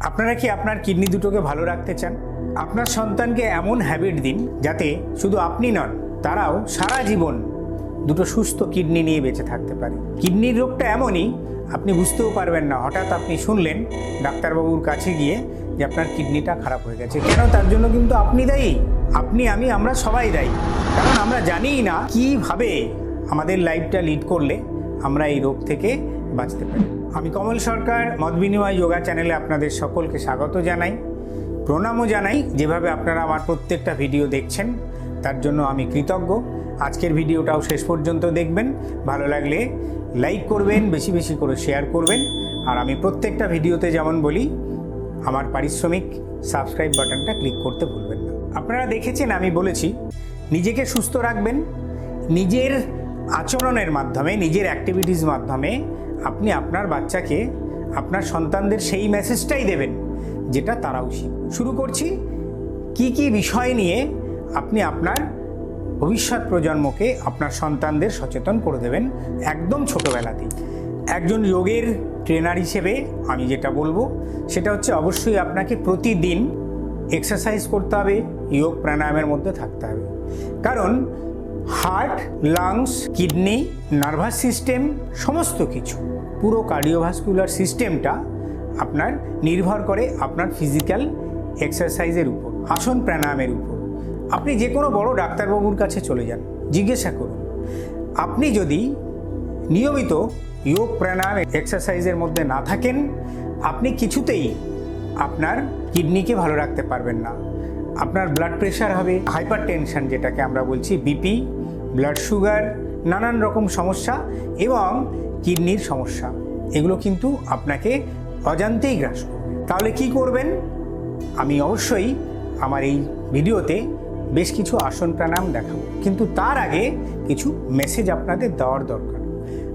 আপনারা কি আপনার কিডনি দুটোকে ভালো রাখতে চান? আপনার সন্তানকে এমন হ্যাবিট দিন যাতে শুধু আপনি নন, তারাও সারা জীবন দুটো সুস্থ কিডনি নিয়ে বেঁচে থাকতে পারে। কিডনির রোগটা এমনই, আপনি বুঝতেও পারবেন না। হঠাৎ আপনি শুনলেন ডাক্তারবাবুর কাছে গিয়ে যে আপনার কিডনিটা খারাপ হয়ে গেছে। কেন? তার জন্য কিন্তু আপনি দায়ী। আপনি, আমি, আমরা সবাই দায়ী। কারণ আমরা জানিই না কীভাবে আমাদের লাইফটা লিড করলে আমরা এই রোগ থেকে বাঁচতে পারি। আমি কমল সরকার, মত বিনিময় যোগা চ্যানেলে আপনাদের সকলকে স্বাগত জানাই। প্রণামও জানাই, যেভাবে আপনারা আমার প্রত্যেকটা ভিডিও দেখছেন, তার জন্য আমি কৃতজ্ঞ। আজকের ভিডিওটাও শেষ পর্যন্ত দেখবেন। ভালো লাগলে লাইক করবেন, বেশি বেশি করে শেয়ার করবেন। আর আমি প্রত্যেকটা ভিডিওতে যেমন বলি, আমার পারিশ্রমিক সাবস্ক্রাইব বাটনটা ক্লিক করতে ভুলবেন না। আপনারা দেখেছেন, আমি বলেছি, নিজেকে সুস্থ রাখবেন, নিজের আচরণের মাধ্যমে, নিজের অ্যাক্টিভিটিস মাধ্যমে আপনি আপনার বাচ্চাকে আপনার সন্তানদের সেই মেসেজটাই দেবেন, যেটা তারাও শুরু করছি, কি কি বিষয় নিয়ে আপনি আপনার ভবিষ্যৎ প্রজন্মকে আপনার সন্তানদের সচেতন করে দেবেন একদম ছোটোবেলাতেই। একজন যোগের ট্রেনার হিসেবে আমি যেটা বলব, সেটা হচ্ছে অবশ্যই আপনাকে প্রতিদিন এক্সারসাইজ করতে হবে, যোগ প্রাণায়ামের মধ্যে থাকতে হবে। কারণ heart, lungs, kidney, nervous system, সমস্ত কিছু। পুরো কার্ডিওভাস্কুলার সিস্টেমটা আপনার নির্ভর করে আপনার ফিজিক্যাল এক্সারসাইজের উপর, আসন প্রাণায়ামের উপর। আপনি যে কোনো বড় ডাক্তারবাবুর কাছে চলে যান, জিজ্ঞাসা করুন। আপনি যদি নিয়মিত যোগ, প্রাণায়াম, এক্সারসাইজের মধ্যে না থাকেন, আপনি কিছুতেই আপনার কিডনিকে ভালো রাখতে পারবেন না। আপনার ব্লাড প্রেশার হবে হাইপার টেনশন যেটাকে আমরা বলছি, বিপি ব্লাড সুগার নানান রকম সমস্যা এবং কিডনির সমস্যা। এগুলো কিন্তু আপনাকে অজান্তেই গ্রাস করবে। তাহলে কি করবেন? আমি অবশ্যই আমার এই ভিডিওতে বেশ কিছু আসন প্রাণায়াম দেখাবো। কিন্তু তার আগে কিছু মেসেজ আপনাদের দেওয়ার দরকার।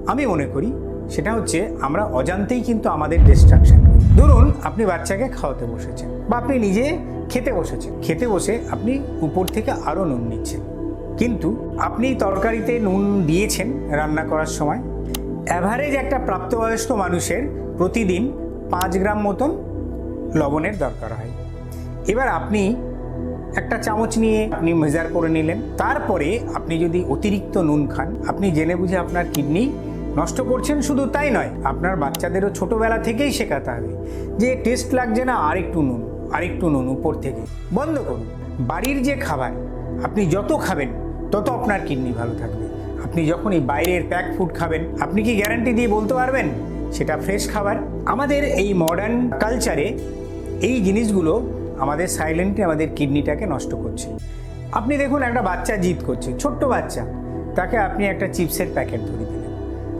আমি মনে করি সেটা হচ্ছে আমরা অজান্তেই কিন্তু আমাদের ডিস্ট্রাকশন ধরুন আপনি বাচ্চাকে খাওয়াতে বসেছেন বা আপনি নিজে খেতে বসেছেন। খেতে বসে আপনি উপর থেকে আরও নুন নিচ্ছেন। কিন্তু আপনি তরকারিতে নুন দিয়েছেন রান্না করার সময়। অ্যাভারেজ একটা প্রাপ্তবয়স্ক মানুষের প্রতিদিন পাঁচ গ্রাম মতন লবণের দরকার হয়। এবার আপনি একটা চামচ নিয়ে আপনি মেজার করে নিলেন। তারপরে আপনি যদি অতিরিক্ত নুন খান, আপনি জেনে বুঝে আপনার কিডনি নষ্ট করছেন, শুধু তাই নয়, আপনার বাচ্চাদেরও ছোটোবেলা থেকেই শেখাতে হবে যে টেস্ট লাগছে না, আরেকটু নুন আরেকটু নুন উপর থেকে। বন্ধ করুন। বাড়ির যে খাবার, আপনি যত খাবেন তত আপনার কিডনি ভালো থাকবে। আপনি যখন এই বাইরের প্যাক ফুড খাবেন, আপনি কি গ্যারান্টি দিয়ে বলতে পারবেন? সেটা ফ্রেশ খাবার। আমাদের এই মডার্ন কালচারে এই জিনিসগুলো আমাদের সাইলেন্টলি আমাদের কিডনিটাকে নষ্ট করছে। আপনি দেখুন একটা বাচ্চা জিদ করছে, ছোট্ট বাচ্চা। তাকে আপনি একটা চিপসের প্যাকেট ধরে দিলেন।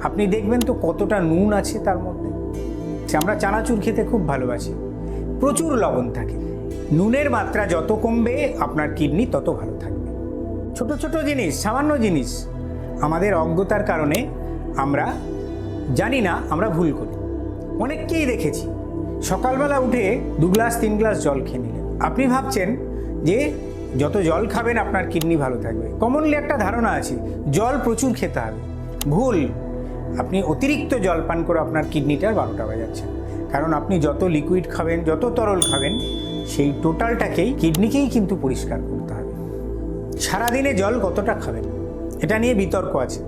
আপনি দেখবেন তো কতটা নুন আছে তার মধ্যে। আমরা চানাচুর খেতে খুব ভালোবাসি। প্রচুর লবণ থাকে। নুনের মাত্রা যত কমবে, আপনার কিডনি তত ভালো থাকবে। ছোট ছোট জিনিস, সামান্য জিনিস আমাদের অজ্ঞতার কারণে আমরা জানি না, আমরা ভুল করি। অনেককেই দেখেছি। সকালবেলা উঠে দু গ্লাস, তিন গ্লাস জল খেয়ে নিলেন। আপনি ভাবছেন যে যত জল খাবেন আপনার কিডনি ভালো থাকবে। কমনলি একটা ধারণা আছে, জল প্রচুর খেতে হবে। ভুল। আপনি অতিরিক্ত জল পান করে আপনার কিডনিটার বারোটা বাজাচ্ছেন কারণ আপনি যত লিকুইড খাবেন, যত তরল খাবেন, সেই টোটালটাকেই কিডনিকেই কিন্তু পরিষ্কার করতে হবে। সারাদিনে জল কতটা খাবেন? এটা নিয়ে বিতর্ক আছে।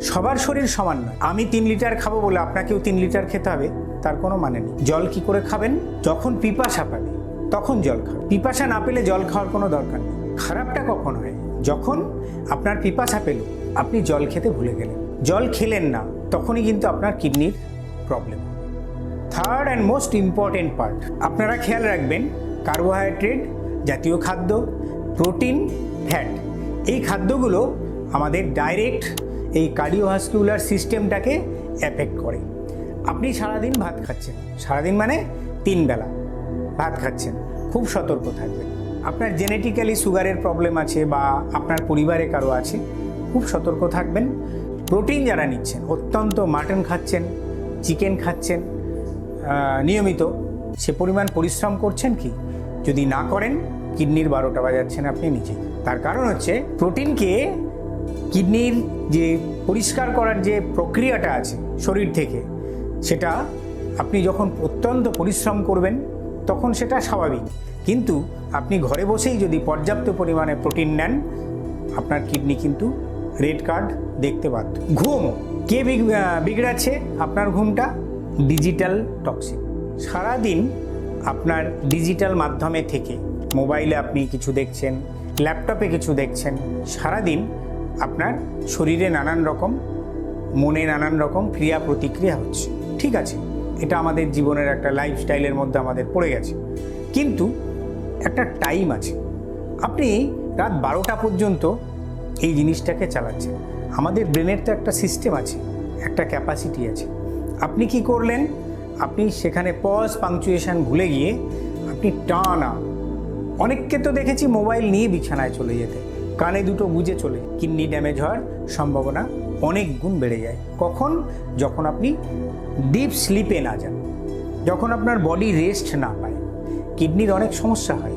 সবার শরীর সমান নয়। আমি তিন লিটার খাব বলে আপনাকেও তিন লিটার খেতে হবে, তার কোনো মানে নেই। জল কি করে খাবেন? যখন পিপাসা পাবে, তখন জল খাবে পিপাসা না পেলে জল খাওয়ার কোনো দরকার নেই। খারাপটা কখন হয়? যখন আপনার পিপাসা পেল, আপনি জল খেতে ভুলে গেলেন। জল খেলেন না, তখনই কিন্তু আপনার কিডনির problem third and most important part আপনারা খেয়াল রাখবেন কার্বোহাইড্রেট জাতীয় খাদ্য প্রোটিন, ফ্যাট। এই খাদ্যগুলো আমাদের ডাইরেক্ট এই কার্ডিওভাস্কুলার সিস্টেমটাকে এফেক্ট করে। আপনি সারাদিন ভাত খাচ্ছেন। সারাদিন মানে তিন বেলা ভাত খাচ্ছেন। খুব সতর্ক থাকবেন। আপনার জেনেটিক্যালি সুগারের প্রবলেম আছে বা আপনার পরিবারে কারও আছে, খুব সতর্ক থাকবেন। প্রোটিন যারা নিচ্ছেন, অত্যন্ত মাটন খাচ্ছেন, চিকেন খাচ্ছেন নিয়মিত, সে পরিমাণ পরিশ্রম করছেন কি? যদি না করেন কিডনির বারোটা বাজাচ্ছেন আপনি নিজে তার কারণ হচ্ছে প্রোটিনকে কিডনির যে পরিষ্কার করার যে প্রক্রিয়াটা আছে শরীর থেকে, সেটা আপনি যখন অত্যন্ত পরিশ্রম করবেন, তখন সেটা স্বাভাবিক। কিন্তু আপনি ঘরে বসেই যদি পর্যাপ্ত পরিমাণে প্রোটিন নেন, আপনার কিডনি কিন্তু রেড কার্ড দেখতে বাধ্য। ঘুম কে বিগ- বিগড়াচ্ছে? আপনার ঘুমটা ডিজিটাল টক্সিন। সারাদিন আপনার ডিজিটাল মাধ্যমে থেকে মোবাইলে আপনি কিছু দেখছেন, ল্যাপটপে কিছু দেখছেন, সারাদিন আপনার শরীরে নানান রকম, মনে নানান রকম ক্রিয়া প্রতিক্রিয়া হচ্ছে। ঠিক আছে, এটা আমাদের জীবনের একটা লাইফস্টাইলের মধ্যে আমাদের পড়ে গেছে। কিন্তু একটা টাইম আছে। আপনি রাত বারোটা পর্যন্ত এই জিনিসটাকে চালাচ্ছেন। আমাদের ব্রেনের তো একটা সিস্টেম আছে, একটা ক্যাপাসিটি আছে। আপনি কি করলেন? আপনি সেখানে পজ পাংচুয়েশন ভুলে গিয়ে আপনি টানা অনেককে তো দেখেছি মোবাইল নিয়ে বিছানায় চলে যেতে। কানে দুটো বুঝে চলে। কিডনি ড্যামেজ হওয়ার সম্ভাবনা অনেক গুণ বেড়ে যায়। কখন? যখন আপনি ডিপ স্লিপে না যান। যখন আপনার বডি রেস্ট না পায়। কিডনির অনেক সমস্যা হয়।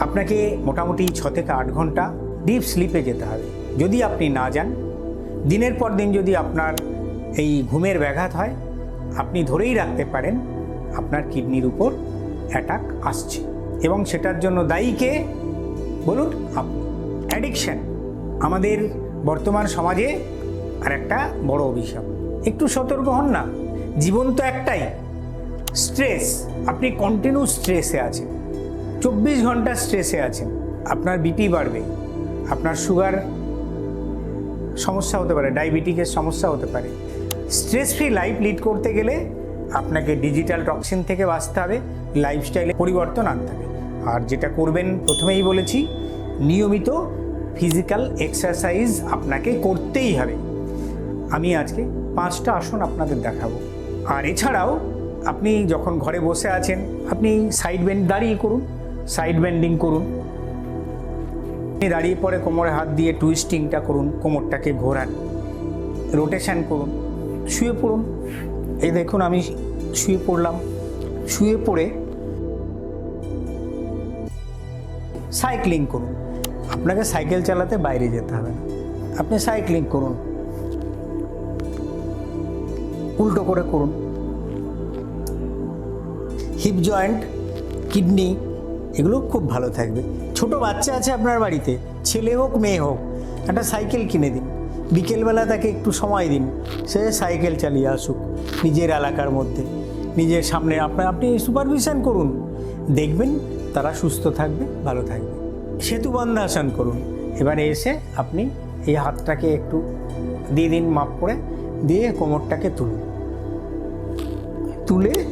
আপনাকে মোটামুটি ছ থেকে আট ঘণ্টা ডিপ স্লিপে যেতে হবে। যদি আপনি না যান, দিনের পর দিন যদি আপনার এই ঘুমের ব্যাঘাত হয়, আপনি ধরেই রাখতে পারেন, আপনার কিডনির উপর অ্যাটাক আসছে। এবং সেটার জন্য দায়ী কে? বলুন অ্যাডিকশন আমাদের বর্তমান সমাজে আর একটা বড় অভিশাপ। একটু সতর্ক হন না, জীবন তো একটাই। স্ট্রেস আপনি কন্টিনিউ স্ট্রেসে আছেন। চব্বিশ ঘণ্টা স্ট্রেসে আছেন। আপনার বিপি বাড়বে, আপনার সুগার সমস্যা হতে পারে ডায়াবেটিকের সমস্যা হতে পারে। স্ট্রেস ফ্রি লাইফ লিড করতে গেলে আপনাকে ডিজিটাল টক্সিন থেকে বাঁচতে হবে লাইফস্টাইলে পরিবর্তন আনতে হবে। আর যেটা করবেন, প্রথমেই বলেছি, নিয়মিত ফিজিক্যাল এক্সারসাইজ আপনাকে করতেই হবে। আমি আজকে পাঁচটা আসন আপনাদের দেখাবো। আর এছাড়াও, আপনি যখন ঘরে বসে আছেন, আপনি সাইড বেন্ড দাঁড়িয়ে করুন সাইড বেন্ডিং করুন। আপনি দাঁড়িয়ে পরে কোমরে হাত দিয়ে টুইস্টিংটা করুন, কোমরটাকে ঘোরান রোটেশান করুন, শুয়ে পড়ুন। এই দেখুন, আমি শুয়ে পড়লাম। শুয়ে পড়ে সাইক্লিং করুন। আপনাকে সাইকেল চালাতে বাইরে যেতে হবে না। আপনি সাইক্লিং করুন। উল্টো করে করুন। হিপ জয়েন্ট, কিডনি, এগুলো খুব ভালো থাকবে। ছোট বাচ্চা আছে আপনার বাড়িতে, ছেলে হোক, মেয়ে হোক, একটা সাইকেল কিনে দিন। বিকেলবেলা তাকে একটু সময় দিন। সে সাইকেল চালিয়ে আসুক নিজের এলাকার মধ্যে। নিজের সামনে আপনার আপনি সুপারভিশন করুন। দেখবেন তারা সুস্থ থাকবে, ভালো থাকবে। সেতু বন্ধাসন করুন। এবারে এসে আপনি এই হাতটাকে একটু দিয়ে দিন মাপ করে, দিয়ে কোমরটাকে তুলুন। তুলে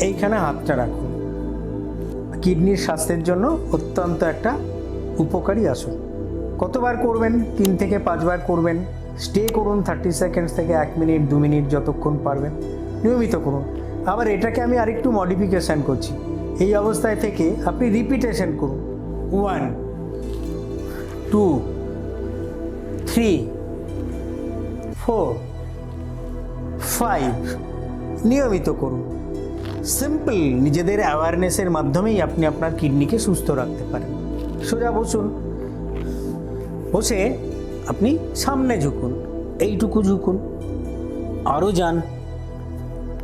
এইখানে হাতটা রাখুন। কিডনির স্বাস্থ্যের জন্য অত্যন্ত একটা উপকারী আসন। কতবার করবেন? তিন থেকে পাঁচবার করবেন। স্টে করুন থার্টি সেকেন্ডস থেকে এক মিনিট, দু মিনিট যতক্ষণ পারবেন। নিয়মিত করুন। আবার এটাকে আমি আরেকটু মডিফিকেশান করছি। এই অবস্থায় থেকে আপনি রিপিটেশন করুন। One two three four five নিয়মিত করুন। সিম্পল নিজেদের অ্যাওয়ারনেসের মাধ্যমেই আপনি আপনার কিডনিকে সুস্থ রাখতে পারেন। সোজা বসুন। বসে আপনি সামনে ঝুঁকুন। এইটুকু ঝুঁকুন। আরও যান।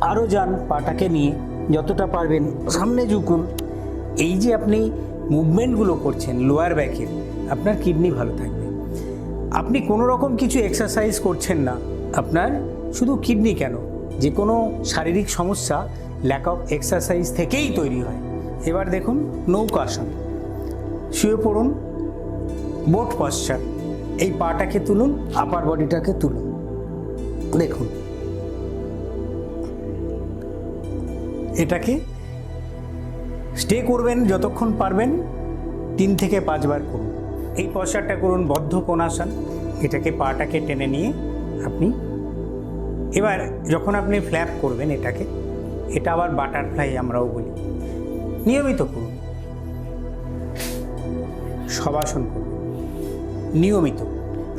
আরও যান পাটাকে নিয়ে। যতটা পারবেন সামনে ঝুঁকুন। এই যে আপনি মুভমেন্টগুলো করছেন লোয়ার ব্যাকের আপনার কিডনি ভালো থাকবে। আপনি কোনো রকম কিছু এক্সারসাইজ করছেন না, আপনার শুধু কিডনি কেন? যে কোনো শারীরিক সমস্যা ল্যাক অফ এক্সারসাইজ থেকেই তৈরি হয়। এবার দেখুন নৌকাসন শুয়ে পড়ুন বোট পশ্চার এই পাটাকে তুলুন আপার বডিটাকে তুলুন। দেখুন। এটাকে স্টে করবেন যতক্ষণ পারবেন তিন থেকে পাঁচবার করুন। এই পশ্চারটা করুন, বদ্ধ কোণাসন, এটাকে পাটাকে টেনে নিয়ে আপনি এবার যখন আপনি ফ্ল্যাপ করবেন এটাকে, এটা আবার বাটারফ্লাই আমরাও বলি। নিয়মিত করুন। সবাসন করুন। নিয়মিত।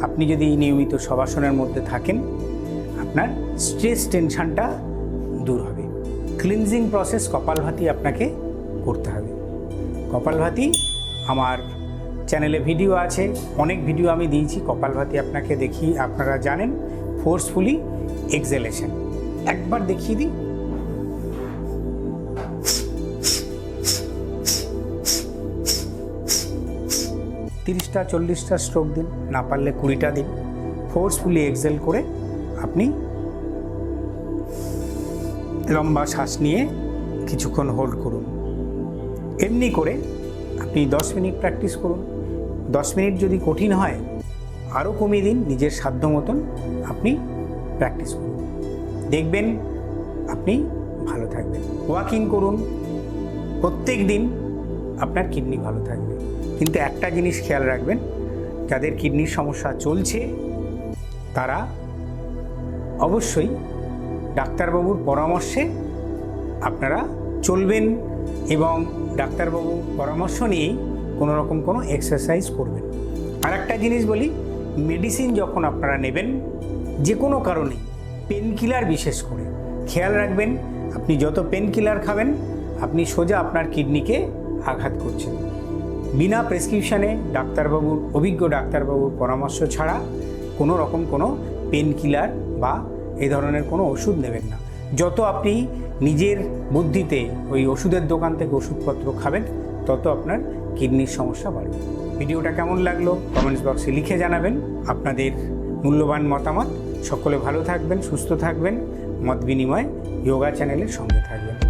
আপনি যদি নিয়মিত সবাসনের মধ্যে থাকেন, আপনার স্ট্রেস টেনশানটা দূর হবে। ক্লিনজিং প্রসেস কপালভাতি আপনাকে করতে হবে। কপালভাতি আমার চ্যানেলে ভিডিও আছে, অনেক ভিডিও আমি দিয়েছি কপালভাতি আপনাকে দেখি আপনারা জানেন ফোর্সফুলি এক্সেলেশন একবার দেখিয়ে দিই। তিরিশটা, চল্লিশটা স্ট্রোক দিন, না পারলে কুড়িটা দিন। ফোর্সফুলি এক্সেল করে আপনি লম্বা শ্বাস নিয়ে কিছুক্ষণ হোল্ড করুন। এমনি করে আপনি দশ মিনিট প্র্যাকটিস করুন। দশ মিনিট যদি কঠিন হয় আরও কমিয়ে দিন, নিজের সাধ্য মতন আপনি প্র্যাকটিস করুন। দেখবেন আপনি ভালো থাকবেন। ওয়াকিং করুন। প্রত্যেক দিন আপনার কিডনি ভালো থাকবে। কিন্তু একটা জিনিস খেয়াল রাখবেন, যাদের কিডনির সমস্যা চলছে, তারা অবশ্যই ডাক্তারবাবুর পরামর্শে আপনারা চলবেন এবং ডাক্তারবাবুর পরামর্শ নিয়েই কোনো রকম কোনো এক্সারসাইজ করবেন। আর একটা জিনিস বলি মেডিসিন যখন আপনারা নেবেন, যে কোনো কারণে পেন কিলার বিশেষ করে, খেয়াল রাখবেন, আপনি যত পেন কিলার খাবেন, আপনি সোজা আপনার কিডনিকে আঘাত করছেন। বিনা প্রেসক্রিপশানে ডাক্তারবাবুর, অভিজ্ঞ ডাক্তারবাবুর পরামর্শ ছাড়া কোনো রকম কোনো পেন কিলার বা এই ধরনের কোনো ওষুধ নেবেন না। যত আপনি নিজের বুদ্ধিতে ওই ওষুধের দোকান থেকে ওষুধপত্র খাবেন, তত আপনার কিডনির সমস্যা বাড়বে। ভিডিওটা কেমন লাগল কমেন্টস বক্সে লিখে জানাবেন। আপনাদের মূল্যবান মতামত। সকলে ভালো থাকবেন, সুস্থ থাকবেন। মত বিনিময় যোগা চ্যানেলের সঙ্গে থাকবেন।